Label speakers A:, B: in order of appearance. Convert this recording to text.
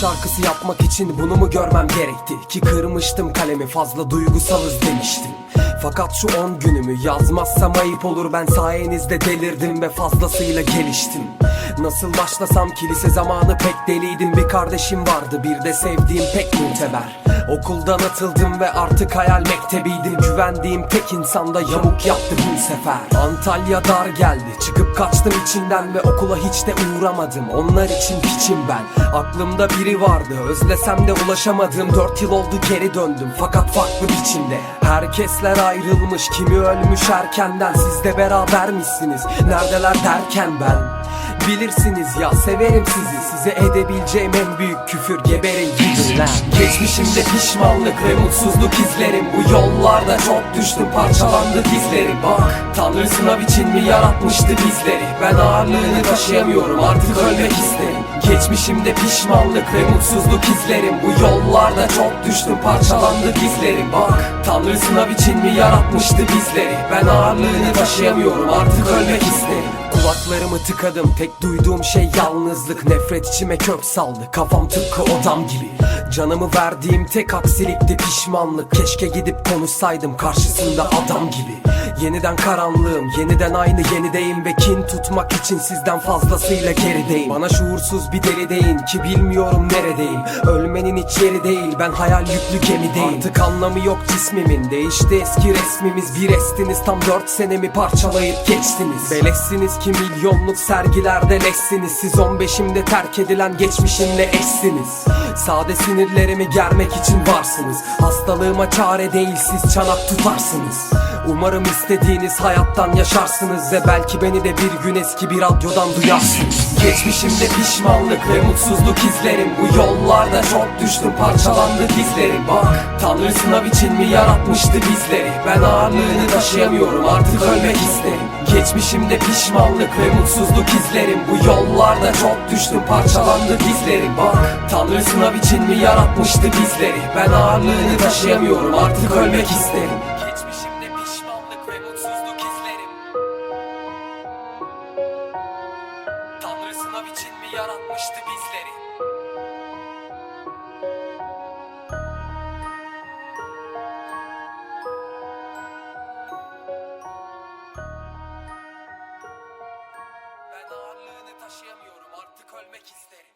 A: şarkısı yapmak için bunu mu görmem gerekti? Ki kırmıştım kalemi fazla duygusalız demiştim fakat şu 10 günümü yazmazsam ayıp olur. Ben sayenizde delirdim ve fazlasıyla geliştim. Nasıl başlasam ki lise zamanı pek deliydim. Bir kardeşim vardı bir de sevdiğim pek muteber Okuldan atıldım ve artık hayal mektebiydim. Güvendiğim tek insanda yamuk yaptı bu sefer. Antalya dar geldi. Çıkıp kaçtım içinden Ve okula hiç de uğramadım. Onlar için piçim ben. Aklımda biri vardı. Özlesem de ulaşamadım. Dört yıl oldu geri döndüm. Fakat farklı biçimde. Herkesler ayrılmış. Kimi ölmüş erkenden? Siz de berabermişsiniz neredeler derken ben Bilirsiniz ya severim sizi. Size edebileceğim en büyük küfür geberin gidin Geçmişimde pişmanlık ve mutsuzluk izlerim. Bu yollarda çok düştüm parçalandı dizlerim Bak Tanrı sınav için mi yaratmıştı bizleri? Ben ağırlığını taşıyamıyorum artık ölmek isterim. Geçmişimde pişmanlık ve mutsuzluk izlerim. Bu yollarda çok düştüm parçalandı dizlerim Bak Tanrı sınav için mi yaratmıştı bizleri? Ben ağırlığını taşıyamıyorum artık ölmek isterim. Kulaklarımı tıkadım tek duyduğum şey yalnızlık Nefret içime kök saldı. Kafam tıpkı odam gibi. Canımı verdiğim tek aksilikti pişmanlık. Keşke gidip konuşsaydım karşısında adam gibi Yeniden karanlığım yeniden aynı yenideyim Ve kin tutmak için sizden fazlasıyla gerideyim. Bana şuursuz bir deli deyin ki bilmiyorum neredeyim. Ölmenin hiç yeri değil ben hayal yüklü gemideyim. Artık anlamı yok cismimin değişti eski resmimiz. Bir estiniz tam dört senemi parçalayıp geçtiniz. Beleşsiniz ki milyonluk sergilerde leşsiniz Siz 15'imde terk edilen geçmişimle eşsiniz Sade sinirlerimi germek için varsınız. Hastalığıma çare değil siz çanak tutarsınız Umarım istediğiniz hayattan yaşarsınız Ve belki beni de bir gün eski bir radyodan duyarsınız. Geçmişimde pişmanlık ve mutsuzluk izlerim. Bu yollarda çok düştüm parçalandı dizlerim. Bak Tanrı sınav için mi yaratmıştı bizleri? Ben ağırlığını taşıyamıyorum artık ölmek isterim. Geçmişimde pişmanlık ve mutsuzluk izlerim. Bu yollarda çok düştüm parçalandı dizlerim. Bak Tanrı sınav için mi yaratmıştı bizleri? Ben ağırlığını taşıyamıyorum artık ölmek isterim yaratmıştı bizleri. Ben ağırlığını taşıyamıyorum artık ölmek isterim